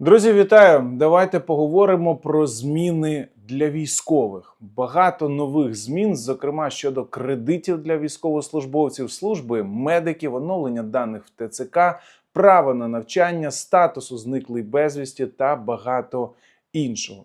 Друзі, вітаю! Давайте поговоримо про зміни для військових. Багато нових змін, зокрема щодо кредитів для військовослужбовців служби, медиків, оновлення даних в ТЦК, право на навчання, статусу зниклий безвісті та багато іншого.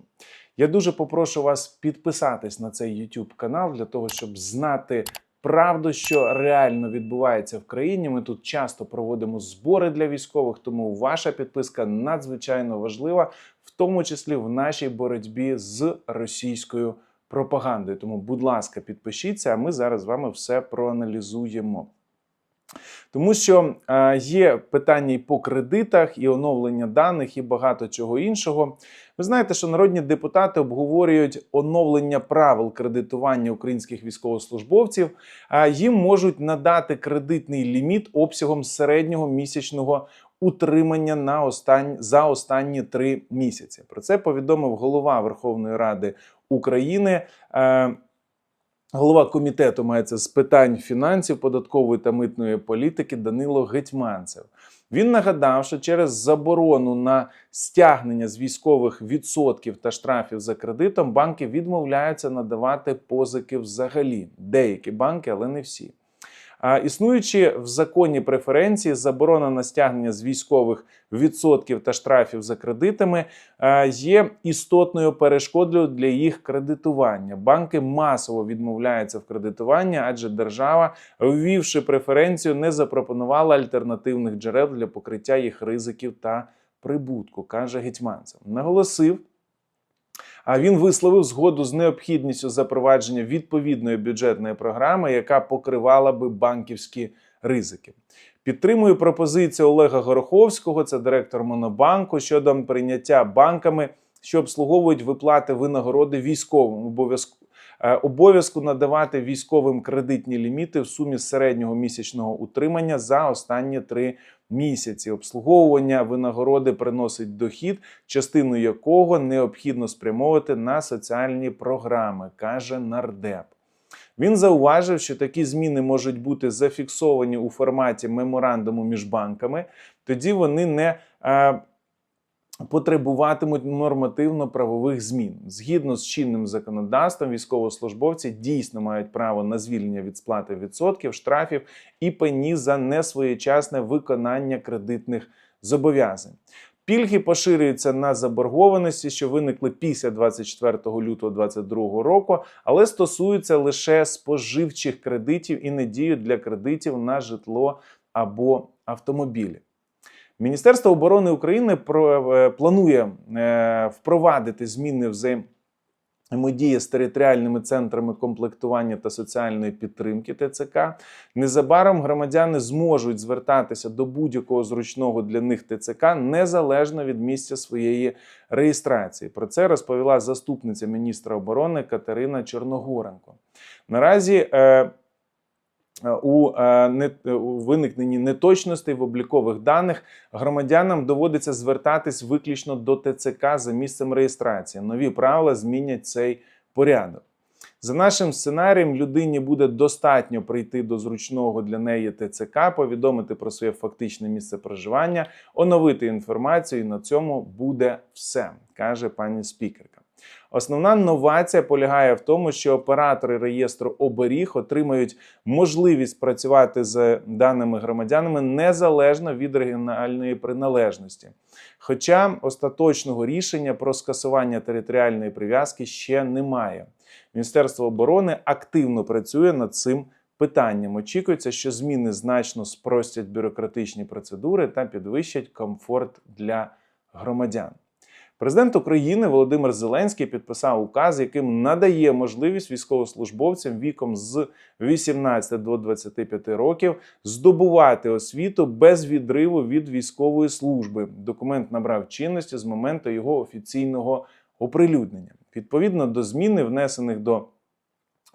Я дуже попрошу вас підписатись на цей YouTube канал для того, щоб знати правду, що реально відбувається в країні. Ми тут часто проводимо збори для військових, тому ваша підписка надзвичайно важлива, в тому числі в нашій боротьбі з російською пропагандою. Тому, будь ласка, підпишіться, а ми зараз з вами все проаналізуємо. Тому що е, є питання і по кредитах, і оновлення даних, і багато чого іншого. Ви знаєте, що народні депутати обговорюють оновлення правил кредитування українських військовослужбовців. А їм можуть надати кредитний ліміт обсягом середнього місячного утримання на остань... за останні три місяці. Про це повідомив голова Верховної Ради України. Е, Голова комітету мається з питань фінансів, податкової та митної політики Данило Гетьманцев. Він нагадав, що через заборону на стягнення з військових відсотків та штрафів за кредитом банки відмовляються надавати позики взагалі. Деякі банки, але не всі. А існуючи в законі преференції, заборона на стягнення з військових відсотків та штрафів за кредитами е, є істотною перешкодою для їх кредитування. Банки масово відмовляються в кредитуванні, адже держава, ввівши преференцію, не запропонувала альтернативних джерел для покриття їх ризиків та прибутку, каже Гетьманцев. Наголосив. А він висловив згоду з необхідністю запровадження відповідної бюджетної програми, яка покривала би банківські ризики. Підтримую пропозицію Олега Гороховського, це директор Монобанку, щодо прийняття банками, що обслуговують виплати винагороди військовим обов'язку. е, надавати військовим кредитні ліміти в сумі середнього місячного утримання за останні три місяці. Обслуговування винагороди приносить дохід, частину якого необхідно спрямовувати на соціальні програми, каже нардеп. Він зауважив, що такі зміни можуть бути зафіксовані у форматі меморандуму між банками, тоді вони не е, потребуватимуть нормативно-правових змін. Згідно з чинним законодавством, військовослужбовці дійсно мають право на звільнення від сплати відсотків, штрафів і пені за несвоєчасне виконання кредитних зобов'язань. Пільги поширюються на заборгованості, що виникли після 24 лютого 2022 року, але стосуються лише споживчих кредитів і не діють для кредитів на житло або автомобілі. Міністерство оборони України е, планує е, впровадити зміни взаємодії з територіальними центрами комплектування та соціальної підтримки ТЦК. Незабаром громадяни зможуть звертатися до будь-якого зручного для них ТЦК незалежно від місця своєї реєстрації. Про це розповіла заступниця міністра оборони Катерина Чорногоренко. Наразі е, у, е, у виникненні неточностей в облікових даних громадянам доводиться звертатись виключно до ТЦК за місцем реєстрації. Нові правила змінять цей порядок. За нашим сценарієм, людині буде достатньо прийти до зручного для неї ТЦК, повідомити про своє фактичне місце проживання, оновити інформацію, і на цьому буде все, каже пані спікерка. Основна новація полягає в тому, що оператори реєстру оберіг отримають можливість працювати з даними громадянами незалежно від регіональної приналежності. Хоча остаточного рішення про скасування територіальної прив'язки ще немає. Міністерство оборони активно працює над цим питанням. Очікується, що зміни значно спростять бюрократичні процедури та підвищать комфорт для громадян. Президент України Володимир Зеленський підписав указ, яким надає можливість військовослужбовцям віком з 18 до 25 років здобувати освіту без відриву від військової служби. Документ набрав чинності з моменту його офіційного оприлюднення. Відповідно до зміни, внесених до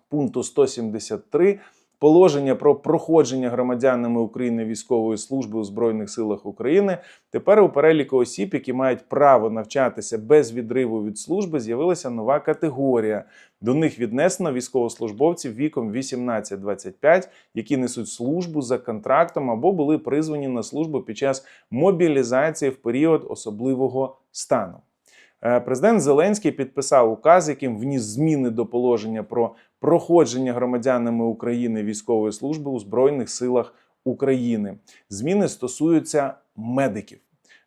пункту 173 положення про проходження громадянами України військової служби у Збройних силах України. Тепер у переліку осіб, які мають право навчатися без відриву від служби, з'явилася нова категорія. До них віднесено військовослужбовців віком 18-25, які несуть службу за контрактом або були призвані на службу під час мобілізації в період особливого стану. Е, Президент Зеленський підписав указ, яким вніс зміни до положення про проходження громадянами України військової служби у Збройних силах України. Зміни стосуються медиків.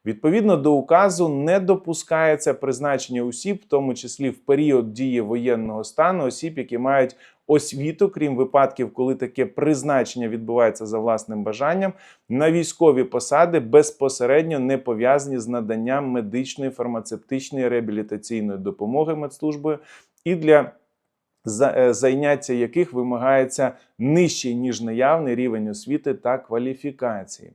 Відповідно до указу не допускається призначення осіб, в тому числі в період дії воєнного стану, осіб, які мають освіту, крім випадків, коли таке призначення відбувається за власним бажанням, на військові посади безпосередньо не пов'язані з наданням медичної, фармацевтичної реабілітаційної допомоги медслужбою і для зайняття яких вимагається нижчий ніж наявний рівень освіти та кваліфікації.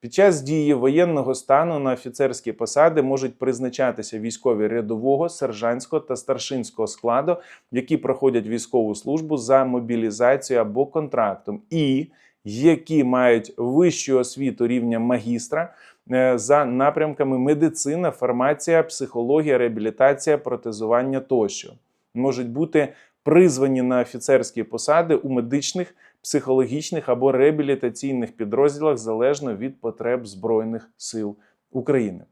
Під час дії воєнного стану на офіцерські посади можуть призначатися військові рядового, сержантського та старшинського складу, які проходять військову службу за мобілізацією або контрактом, і які мають вищу освіту рівня магістра е, за напрямками медицина, фармація, психологія, реабілітація, протезування тощо можуть бути призвані на офіцерські посади у медичних, психологічних або реабілітаційних підрозділах залежно від потреб Збройних сил України.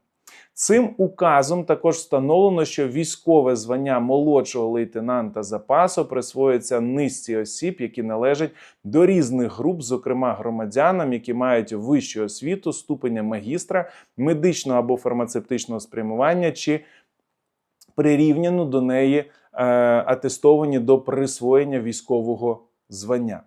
Цим указом також встановлено, що військове звання молодшого лейтенанта запасу присвоюється низці осіб, які належать до різних груп, зокрема громадянам, які мають вищу освіту, ступеня магістра, медичного або фармацевтичного спрямування чи прирівняну до неї атестовані до присвоєння військового звання.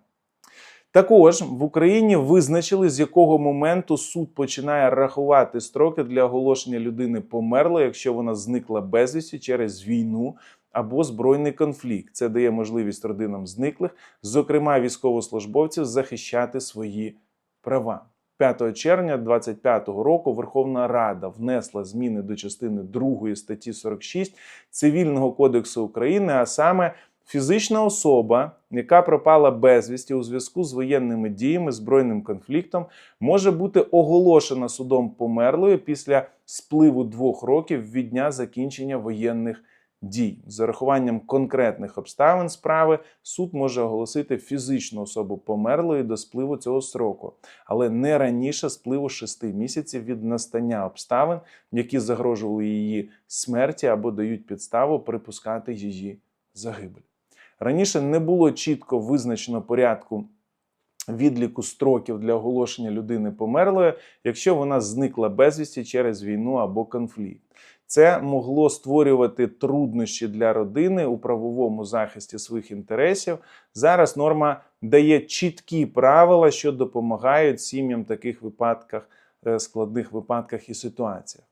Також в Україні визначили, з якого моменту суд починає рахувати строки для оголошення людини померлою, якщо вона зникла безвісті через війну або збройний конфлікт. Це дає можливість родинам зниклих, зокрема військовослужбовців, захищати свої права. 5 червня 2025 року Верховна Рада внесла зміни до частини 2 статті 46 Цивільного кодексу України, а саме фізична особа, яка пропала безвісті у зв'язку з воєнними діями, збройним конфліктом, може бути оголошена судом померлою після спливу двох років від дня закінчення воєнних дій. З урахуванням конкретних обставин справи суд може оголосити фізичну особу померлою до спливу цього сроку, але не раніше спливу 6 місяців від настання обставин, які загрожували її смерті або дають підставу припускати її загибель. Раніше не було чітко визначено порядку відліку строків для оголошення людини померлою, якщо вона зникла безвісті через війну або конфлікт. Це могло створювати труднощі для родини у правовому захисті своїх інтересів. Зараз норма дає чіткі правила, що допомагають сім'ям в таких випадках, е, складних випадках і ситуаціях.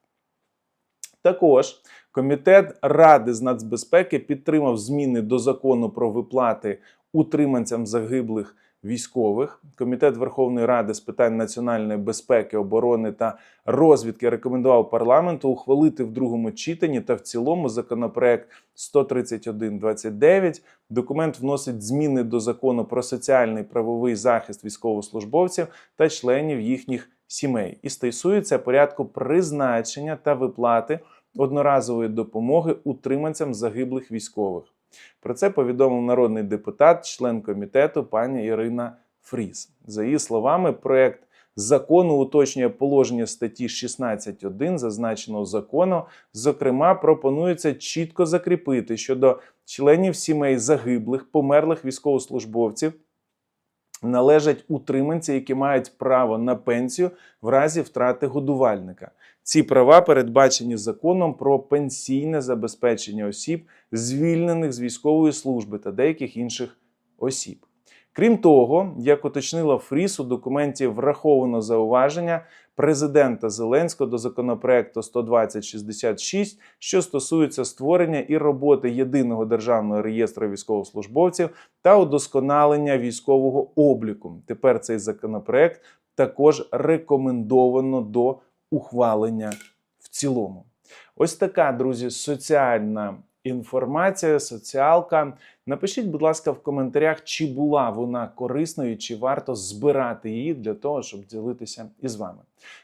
Також Комітет Ради з нацбезпеки підтримав зміни до закону про виплати утриманцям загиблих військових. Комітет Верховної Ради з питань національної безпеки, оборони та розвідки рекомендував парламенту ухвалити в другому читанні та в цілому законопроект 131.29. Документ вносить зміни до закону про соціальний правовий захист військовослужбовців та членів їхніх сімей і стосується порядку призначення та виплати одноразової допомоги утриманцям загиблих військових. Про це повідомив народний депутат, член комітету пані Ірина Фріс. За її словами, проект закону уточнює положення статті 16.1 зазначеного закону. Зокрема, пропонується чітко закріпити щодо членів сімей загиблих, померлих військовослужбовців. Належать утриманці, які мають право на пенсію в разі втрати годувальника. Ці права передбачені законом про пенсійне забезпечення осіб, звільнених з військової служби та деяких інших осіб. Крім того, як уточнила Фріс, у документі враховано зауваження президента Зеленського до законопроекту 12066, що стосується створення і роботи єдиного державного реєстру військовослужбовців та удосконалення військового обліку. Тепер цей законопроект також рекомендовано до ухвалення в цілому. Ось така, друзі, соціальна інформація, соціалка. Напишіть, будь ласка, в коментарях, чи була вона корисною, чи варто збирати її для того, щоб ділитися із вами.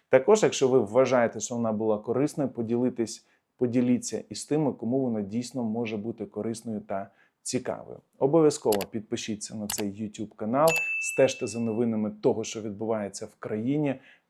Також, якщо ви вважаєте, що вона була корисною, поділитись, поділіться із тими, кому вона дійсно може бути корисною та цікавою. Обов'язково підпишіться на цей YouTube канал, стежте за новинами того, що відбувається в країні.